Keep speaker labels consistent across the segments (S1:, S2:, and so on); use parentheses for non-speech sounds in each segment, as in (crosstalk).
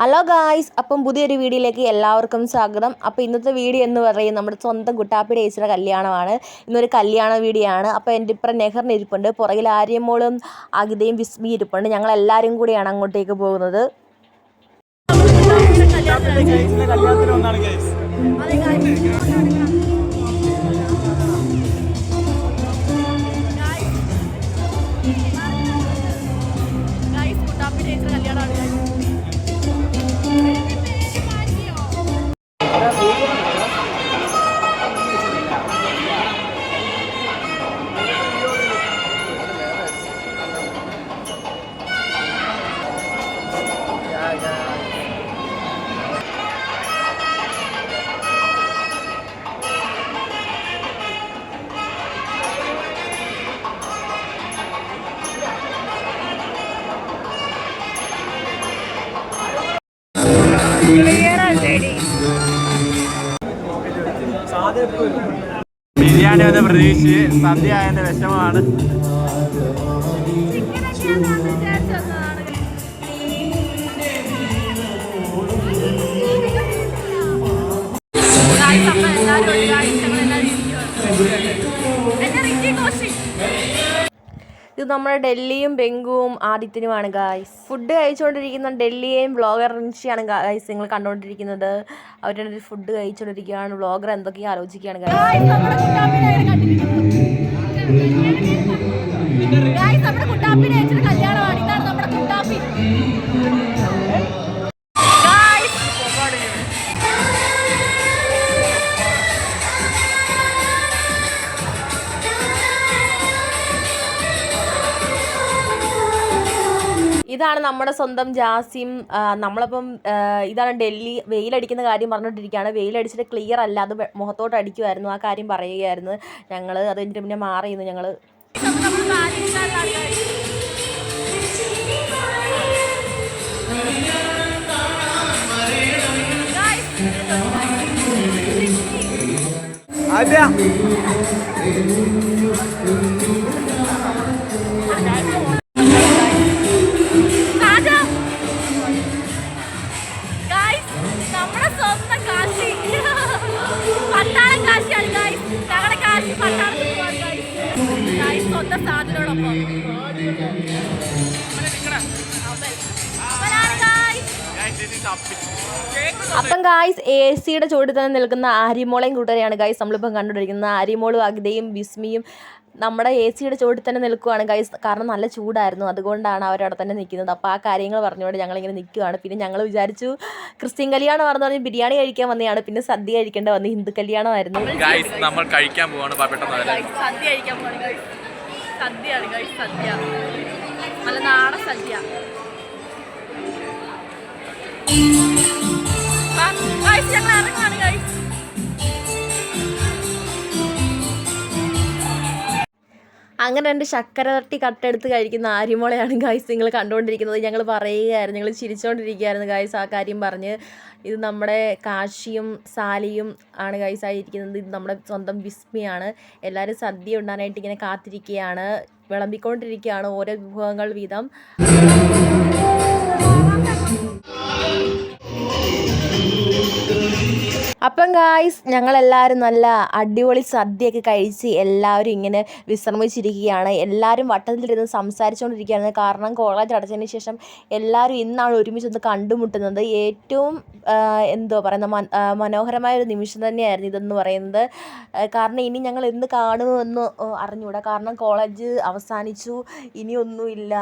S1: Hello guys അപ്പം പുതിയൊരു വീഡിയോയിലേക്ക് എല്ലാവർക്കും സ്വാഗതം. അപ്പോൾ ഇന്നത്തെ വീഡിയോ എന്ന് പറയുന്നത് നമ്മുടെ സ്വന്തം കുട്ടാപ്പിയുടെ ഏച്ചിയുടെ കല്യാണമാണ്. ഇന്നൊരു കല്യാണ വീഡിയോ ആണ്. അപ്പോൾ എന്റെ ഇപ്പുറം നെഹറിന് ഇരിപ്പുണ്ട്. പുറകിൽ ആര്യമ്മോളും അഗിതയും വിസ്മി ഇരിപ്പുണ്ട്. ഞങ്ങൾ എല്ലാവരും കൂടിയാണ് അങ്ങോട്ടേക്ക് പോകുന്നത്.
S2: കല്യാണത്തിന് വന്നാണ് ഗൈസ് ബിരിയാണി വന്ന പ്രതീക്ഷിച്ച് സദ്യ ആയതിന്റെ വിഷമമാണ്.
S1: ഇത് നമ്മുടെ ഡൽഹിയും ബെങ്കുവും ആദിത്യനുമാണ് ഗായ്സ് ഫുഡ് കഴിച്ചുകൊണ്ടിരിക്കുന്ന ഡൽഹിയെയും ബ്ലോഗർ റിൻഷിയാണ് ഗായ്സ് നിങ്ങൾ കണ്ടുകൊണ്ടിരിക്കുന്നത് അവരുടെ ഫുഡ് കഴിച്ചുകൊണ്ടിരിക്കുകയാണ് ബ്ലോഗർ എന്തൊക്കെയാണ് ആലോചിക്കുകയാണ് ഗായ്സ്
S3: നമ്മുടെ കുട്ടാപ്പിനെ അയച്ചൊരു (laughs) ഇതാണ് നമ്മുടെ
S1: സ്വന്തം ജാസിം. നമ്മളിപ്പം ഇതാണ് ഡൽഹി വെയിലടിക്കുന്ന കാര്യം പറഞ്ഞുകൊണ്ടിരിക്കുകയാണ് വെയിലടിച്ചിട്ട് ക്ലിയർ അല്ല. അത് മുഖത്തോട്ട് അടിക്കുമായിരുന്നു ആ കാര്യം പറയുകയായിരുന്നു. ഞങ്ങൾ അത് കഴിഞ്ഞിട്ട് പിന്നെ മാറിയിരുന്നു ഞങ്ങൾ
S3: സ്വന്തം ഗായ്സ്
S1: അപ്പം ഗായ്സ് എ സിയുടെ ചുവട്ടിൽ തന്നെ നിൽക്കുന്ന ആര്യമോളെയും കൂട്ടുകാരെയാണ് ഗായ്സ് നമ്മളിപ്പം കണ്ടുകൊണ്ടിരിക്കുന്നത്. ആര്യമോളും അഗിതയും വിസ്മിയും നമ്മുടെ എ സിയുടെ ചുവട്ടിൽ തന്നെ നിൽക്കുവാണ് ഗൈസ് കാരണം നല്ല ചൂടായിരുന്നു അതുകൊണ്ടാണ് അവരവിടെ തന്നെ നിൽക്കുന്നത്. അപ്പോൾ ആ കാര്യങ്ങൾ പറഞ്ഞുകൊണ്ട് ഞങ്ങളിങ്ങനെ നിൽക്കുവാണ്. പിന്നെ ഞങ്ങൾ വിചാരിച്ചു ക്രിസ്ത്യൻ കല്യാണം പറഞ്ഞു പറഞ്ഞ് ബിരിയാണി കഴിക്കാൻ വന്നതാണ്. പിന്നെ സദ്യ കഴിക്കേണ്ട വന്ന് ഹിന്ദു കല്യാണമായിരുന്നു.
S2: ഗൈസ് നമ്മൾ കഴിക്കാൻ പോവാണ്.
S3: സദ്യ കഴിക്കാൻ പോവാണ് ഗൈസ് സദ്യയാണ് ഗൈസ് സദ്യ. നല്ല നാടൻ സദ്യ. ഞങ്ങൾ ഇറങ്ങുവാണ് ഗൈസ്
S1: അങ്ങനെ രണ്ട് ശർക്കര തട്ടി കട്ടെടുത്ത് കഴിക്കുന്ന ആര്യമോളെയാണ് ഗായ്സ് നിങ്ങൾ കണ്ടുകൊണ്ടിരിക്കുന്നത്. ഞങ്ങൾ പറയുകയായിരുന്നു ഞങ്ങൾ ചിരിച്ചുകൊണ്ടിരിക്കുകയായിരുന്നു ഗായ്സ് ആ കാര്യം പറഞ്ഞ്. ഇത് നമ്മുടെ കാശിയും സാലിയും ആണ് ഗായ്സ് ആയിരിക്കുന്നത്. ഇത് നമ്മുടെ സ്വന്തം വിസ്മിയാണ്. എല്ലാവരും സദ്യ ഉണ്ടാനായിട്ട് ഇങ്ങനെ കാത്തിരിക്കുകയാണ്. വിളമ്പിക്കൊണ്ടിരിക്കുകയാണ് ഓരോ വിഭവങ്ങൾ വീതം. അപ്പം ഗായ്സ് ഞങ്ങളെല്ലാവരും നല്ല അടിപൊളി സദ്യയൊക്കെ കഴിച്ച് എല്ലാവരും ഇങ്ങനെ വിശ്രമിച്ചിരിക്കുകയാണ്. എല്ലാവരും വട്ടത്തിലിരുന്ന് സംസാരിച്ചുകൊണ്ടിരിക്കുകയാണ്. കാരണം കോളേജ് അടച്ചതിന് ശേഷം എല്ലാവരും ഇന്നാണ് ഒരുമിച്ച് ഒന്ന് കണ്ടുമുട്ടുന്നത്. ഏറ്റവും എന്തോ പറയുന്ന മനോഹരമായ ഒരു നിമിഷം തന്നെയായിരുന്നു ഇതെന്ന് പറയുന്നത്. കാരണം ഇനി ഞങ്ങൾ എന്ന് കാണുമെന്ന് അറിഞ്ഞുകൂടാ. കാരണം കോളേജ് അവസാനിച്ചു. ഇനിയൊന്നുമില്ല.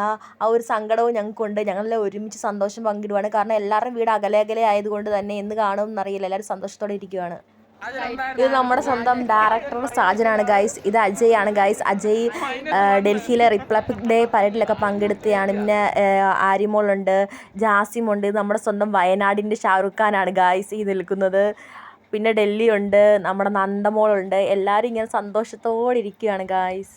S1: ആ ഒരു സങ്കടവും ഞങ്ങൾക്കുണ്ട്. ഞങ്ങളെല്ലാം ഒരുമിച്ച് സന്തോഷം പങ്കിടുവാണ്. കാരണം എല്ലാവരുടെയും വീട് അകലെ അകലെ ആയതുകൊണ്ട് തന്നെ എന്ന് കാണുമെന്നറിയില്ല എല്ലാവരും സന്തോഷത്തോടെ ഇരിക്കുവാണ്. ഇത് നമ്മുടെ സ്വന്തം ഡയറക്ടർ സാജനാണ് ഗൈസ് ഇത് അജയ് ആണ് ഗൈസ് അജയ് ഡൽഹിയിലെ റിപ്പബ്ലിക് ഡേ പരേഡിലൊക്കെ പങ്കെടുത്തതാണ് പിന്നെ ആര്യമോളുണ്ട് ജാസിമുണ്ട്. ഇത് നമ്മുടെ സ്വന്തം വയനാടിന്റെ ഷാറുഖ് ഖാനാണ് ഗൈസ് ഈ നിൽക്കുന്നത്. പിന്നെ ഡൽഹി ഉണ്ട് നമ്മുടെ നന്ദമോളുണ്ട്. എല്ലാവരും ഇങ്ങനെ സന്തോഷത്തോടെ ഇരിക്കുകയാണ് ഗായ്സ്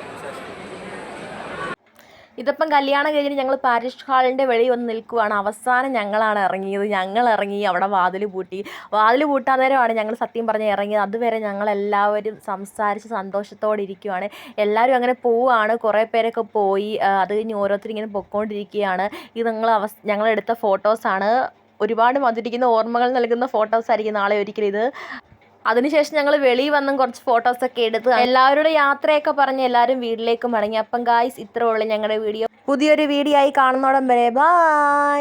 S1: ഇതിപ്പം കല്യാണം കഴിഞ്ഞ് ഞങ്ങൾ പാരിഷ് ഹാളിന്റെ വെളി വന്ന് നിൽക്കുവാണ്. അവസാനം ഞങ്ങളാണ് ഇറങ്ങിയത്. ഞങ്ങൾ ഇറങ്ങി അവിടെ വാതിൽ പൂട്ടി. വാതിൽ പൂട്ടാൻ നേരമാണ് ഞങ്ങൾ സത്യം പറഞ്ഞ് ഇറങ്ങിയത്. അതുവരെ ഞങ്ങളെല്ലാവരും സംസാരിച്ച് സന്തോഷത്തോടെ ഇരിക്കുവാണ്. എല്ലാവരും അങ്ങനെ പോവുകയാണ്. കുറേ പേരൊക്കെ പോയി അത് കഴിഞ്ഞ് ഓരോരുത്തരും ഇങ്ങനെ പൊക്കോണ്ടിരിക്കുകയാണ് ഇത് ഞങ്ങൾ അവസ് ഞങ്ങളെടുത്ത ഫോട്ടോസാണ്. ഒരുപാട് മധുരിക്കുന്ന ഓർമ്മകൾ നൽകുന്ന ഫോട്ടോസ് ആയിരിക്കും നാളെ ഒരിക്കലും ഇത്. അതിനുശേഷം ഞങ്ങൾ വെളിയിൽ വന്നും കുറച്ച് ഫോട്ടോസൊക്കെ എടുത്ത് എല്ലാവരുടെ യാത്രയൊക്കെ പറഞ്ഞ് എല്ലാവരും വീട്ടിലേക്ക് മടങ്ങി. അപ്പം ഗായ്സ് ഇത്രേ ഉള്ളൂ ഞങ്ങളുടെ വീഡിയോ. പുതിയൊരു വീഡിയോ ആയി കാണുന്നോടം വരെ ബായ്